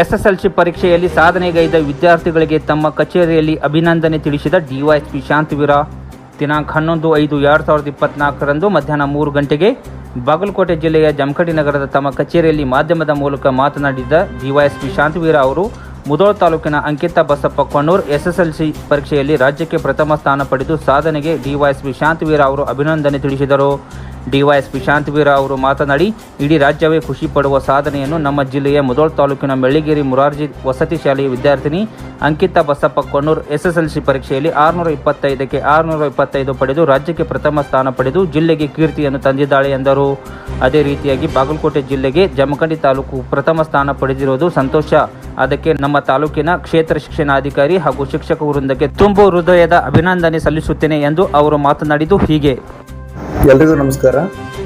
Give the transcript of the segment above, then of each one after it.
SSLC ಪರೀಕ್ಷೆಯಲ್ಲಿ ಸಾಧನೆಗೈದ ವಿದ್ಯಾರ್ಥಿಗಳಿಗೆ ತಮ್ಮ ಕಚೇರಿಯಲ್ಲಿ ಅಭಿನಂದನೆ ತಿಳಿಸಿದ ಡಿವೈಎಸ್ಪಿ ಶಾಂತಿವೀರ. ದಿನಾಂಕ ಹನ್ನೊಂದು ಐದು ಎರಡು ಸಾವಿರದ ಇಪ್ಪತ್ನಾಲ್ಕರಂದು ಮಧ್ಯಾಹ್ನ ಮೂರು ಗಂಟೆಗೆ ಬಾಗಲಕೋಟೆ ಜಿಲ್ಲೆಯ ಜಮಖಂಡಿ ನಗರದ ತಮ್ಮ ಕಚೇರಿಯಲ್ಲಿ ಮಾಧ್ಯಮದ ಮೂಲಕ ಮಾತನಾಡಿದ ಡಿವೈಎಸ್ಪಿ ಶಾಂತವೀರ ಅವರು, ಮುದೋಳ ತಾಲೂಕಿನ ಅಂಕಿತ ಬಸಪ್ಪ ಕೊಣ್ಣೂರ್ ಎಸ್ಎಸ್ಎಲ್ಸಿ ಪರೀಕ್ಷೆಯಲ್ಲಿ ರಾಜ್ಯಕ್ಕೆ ಪ್ರಥಮ ಸ್ಥಾನ ಪಡೆದು ಸಾಧನೆಗೆ ಡಿವೈಎಸ್ಪಿ ಶಾಂತವೀರ ಅವರು ಅಭಿನಂದನೆ ತಿಳಿಸಿದರು. ಡಿವೈಎಸ್ಪಿ ಶಾಂತವೀರ ಅವರು ಮಾತನಾಡಿ, ಇಡೀ ರಾಜ್ಯವೇ ಖುಷಿ ಪಡುವ ಸಾಧನೆಯನ್ನು ನಮ್ಮ ಜಿಲ್ಲೆಯ ಮುದೋಳ್ ತಾಲೂಕಿನ ಮೆಳ್ಳಿಗೇರಿ ಮುರಾರ್ಜಿ ವಸತಿ ಶಾಲೆಯ ವಿದ್ಯಾರ್ಥಿನಿ ಅಂಕಿತಾ ಬಸಪ್ಪ ಕೊಣ್ಣೂರ್ ಎಸ್ಎಸ್ಎಲ್ಸಿ ಪರೀಕ್ಷೆಯಲ್ಲಿ ಆರುನೂರ ಇಪ್ಪತ್ತೈದಕ್ಕೆ ಆರುನೂರ ಇಪ್ಪತ್ತೈದು ಪಡೆದು ರಾಜ್ಯಕ್ಕೆ ಪ್ರಥಮ ಸ್ಥಾನ ಪಡೆದು ಜಿಲ್ಲೆಗೆ ಕೀರ್ತಿಯನ್ನು ತಂದಿದ್ದಾಳೆ ಎಂದರು. ಅದೇ ರೀತಿಯಾಗಿ ಬಾಗಲಕೋಟೆ ಜಿಲ್ಲೆಗೆ ಜಮಖಂಡಿ ತಾಲೂಕು ಪ್ರಥಮ ಸ್ಥಾನ ಪಡೆದಿರುವುದು ಸಂತೋಷ. ಅದಕ್ಕೆ ನಮ್ಮ ತಾಲೂಕಿನ ಕ್ಷೇತ್ರ ಶಿಕ್ಷಣಾಧಿಕಾರಿ ಹಾಗೂ ಶಿಕ್ಷಕ ವೃಂದಕ್ಕೆ ತುಂಬು ಹೃದಯದ ಅಭಿನಂದನೆ ಸಲ್ಲಿಸುತ್ತೇನೆ ಎಂದು ಅವರು ಮಾತನಾಡಿದ್ದು ಹೀಗೆ. ಎಲ್ರಿಗೂ ನಮಸ್ಕಾರ.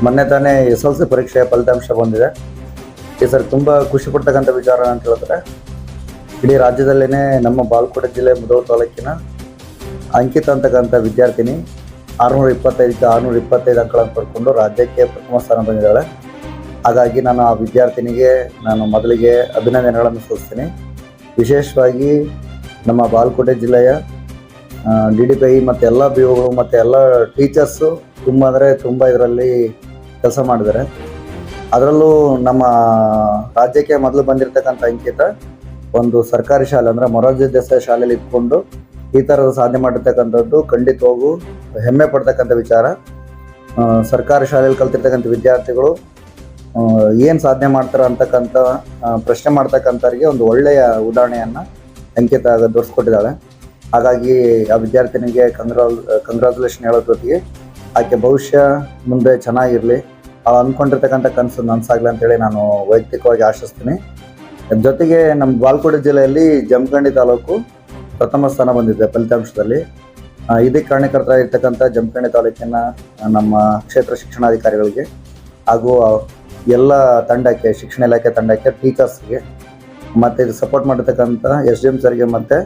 ಮೊನ್ನೆ ತಾನೇ ಎಸ್ ಎಲ್ ಸಿ ಪರೀಕ್ಷೆಯ ಫಲಿತಾಂಶ ಬಂದಿದೆ. ಈ ಸರ್, ತುಂಬ ಖುಷಿ ಪಡ್ತಕ್ಕಂಥ ವಿಚಾರ ಅಂತ ಹೇಳಿದ್ರೆ, ಇಡೀ ರಾಜ್ಯದಲ್ಲೇ ನಮ್ಮ ಬಾಲ್ಕೋಟೆ ಜಿಲ್ಲೆ ಮುದೋ ತಾಲೂಕಿನ ಅಂಕಿತ ಅಂತಕ್ಕಂಥ ವಿದ್ಯಾರ್ಥಿನಿ ಆರುನೂರ ಇಪ್ಪತ್ತೈದಕ್ಕೆ ಆರುನೂರ ಇಪ್ಪತ್ತೈದು ಅಂಕಗಳನ್ನು ಪಡ್ಕೊಂಡು ರಾಜ್ಯಕ್ಕೆ ಪ್ರಥಮ ಸ್ಥಾನ ಬಂದಿದ್ದಾಳೆ. ಹಾಗಾಗಿ ನಾನು ಆ ವಿದ್ಯಾರ್ಥಿನಿಗೆ, ನಾನು ಮೊದಲಿಗೆ ಅಭಿನಂದನೆಗಳನ್ನು ಸಲ್ಲಿಸ್ತೀನಿ. ವಿಶೇಷವಾಗಿ ನಮ್ಮ ಬಾಲ್ಕೋಟೆ ಜಿಲ್ಲೆಯ ಡಿ ಡಿ ಪಿ ಮತ್ತು ಎಲ್ಲ ಬಿ ಓಗಳು ಮತ್ತು ಎಲ್ಲ ಟೀಚರ್ಸು ತುಂಬ ಅಂದರೆ ತುಂಬ ಇದರಲ್ಲಿ ಕೆಲಸ ಮಾಡಿದ್ದಾರೆ. ಅದರಲ್ಲೂ ನಮ್ಮ ರಾಜ್ಯಕ್ಕೆ ಮೊದಲು ಬಂದಿರತಕ್ಕಂಥ ಅಂಕಿತ ಒಂದು ಸರ್ಕಾರಿ ಶಾಲೆ ಅಂದರೆ ಮೊರಾರ್ಜಿ ದೇಸಾಯಿ ಶಾಲೆಯಲ್ಲಿ ಇಟ್ಕೊಂಡು ಈ ಥರದ ಸಾಧನೆ ಮಾಡಿರ್ತಕ್ಕಂಥದ್ದು ಖಂಡಿತವಾಗೂ ಹೆಮ್ಮೆ ಪಡ್ತಕ್ಕಂಥ ವಿಚಾರ. ಸರ್ಕಾರಿ ಶಾಲೆಯಲ್ಲಿ ಕಲ್ತಿರ್ತಕ್ಕಂಥ ವಿದ್ಯಾರ್ಥಿಗಳು ಏನು ಸಾಧನೆ ಮಾಡ್ತಾರೆ ಅಂತಕ್ಕಂಥ ಪ್ರಶ್ನೆ ಮಾಡ್ತಕ್ಕಂಥವ್ರಿಗೆ ಒಂದು ಒಳ್ಳೆಯ ಉದಾಹರಣೆಯನ್ನು ಅಂಕಿತ ದೊರಸ್ಕೊಟ್ಟಿದ್ದಾಳೆ. ಹಾಗಾಗಿ ಆ ವಿದ್ಯಾರ್ಥಿನಿಗೆ ಕಂಗ್ರಾಲ್ ಕಂಗ್ರಾಚುಲೇಷನ್ ಹೇಳೋ ಜೊತೆಗೆ ಆಕೆ ಭವಿಷ್ಯ ಮುಂದೆ ಚೆನ್ನಾಗಿರಲಿ. ಅವಳು ಅಂದ್ಕೊಂಡಿರ್ತಕ್ಕಂಥ ಕನಸು ನನಸಾಗಲಿ ಅಂತೇಳಿ ನಾನು ವೈಯಕ್ತಿಕವಾಗಿ ಆಶಿಸ್ತೀನಿ. ಜೊತೆಗೆ ನಮ್ಮ ಬಾಲ್ಕೋಟೆ ಜಿಲ್ಲೆಯಲ್ಲಿ ಜಮಖಂಡಿ ತಾಲೂಕು ಪ್ರಥಮ ಸ್ಥಾನ ಬಂದಿದೆ ಫಲಿತಾಂಶದಲ್ಲಿ. ಇದೇ ಇದಕ್ಕೆ ಕಾರಣಕರ್ತರಾಗಿರ್ತಕ್ಕಂಥ ಜಮಖಂಡಿ ತಾಲೂಕಿನ ನಮ್ಮ ಕ್ಷೇತ್ರ ಶಿಕ್ಷಣಾಧಿಕಾರಿಗಳಿಗೆ ಹಾಗೂ ಎಲ್ಲ ತಂಡಕ್ಕೆ, ಶಿಕ್ಷಣ ಇಲಾಖೆ ತಂಡಕ್ಕೆ ಟೀಚರ್ಸ್ಗೆ ಮತ್ತು ಇದು ಸಪೋರ್ಟ್ ಮಾಡಿರ್ತಕ್ಕಂಥ ಎಸ್ ಡಿ ಎಂ ಸರ್ಗೆ ಮತ್ತು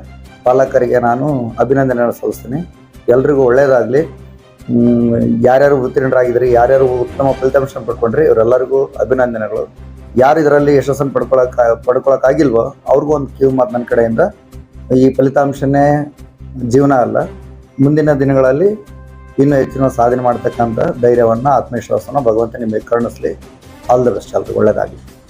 ಪಾಲಕರಿಗೆ ನಾನು ಅಭಿನಂದನೆ ಸಲ್ಲಿಸ್ತೀನಿ. ಎಲ್ರಿಗೂ ಒಳ್ಳೆಯದಾಗಲಿ ಯಾರ್ಯಾರು ಉತ್ತೀರ್ಣರಾಗಿದ್ರಿ ಯಾರ್ಯಾರು ಉತ್ತಮ ಫಲಿತಾಂಶ ಪಡ್ಕೊಂಡ್ರಿ ಇವರೆಲ್ಲರಿಗೂ ಅಭಿನಂದನೆಗಳು. ಯಾರು ಇದರಲ್ಲಿ ಯಶಸ್ಸನ್ನು ಪಡ್ಕೊಳಕ್ಕೆ ಪಡ್ಕೊಳಕ್ಕಾಗಿಲ್ವೋ ಅವ್ರಿಗೂ ಒಂದು ಕಿವು ಮಾತು ನನ್ನ ಕಡೆಯಿಂದ. ಈ ಫಲಿತಾಂಶನೇ ಜೀವನ ಅಲ್ಲ. ಮುಂದಿನ ದಿನಗಳಲ್ಲಿ ಇನ್ನೂ ಹೆಚ್ಚಿನ ಸಾಧನೆ ಮಾಡ್ತಕ್ಕಂಥ ಧೈರ್ಯವನ್ನು ಆತ್ಮವಿಶ್ವಾಸನ ಭಗವಂತ ನಿಮಗೆ ಕರುಣಿಸಲಿ. ಆಲ್ ದ ಬೆಸ್ಟ್ ಅಲ್ಲಿ ಒಳ್ಳೆಯದಾಗಲಿ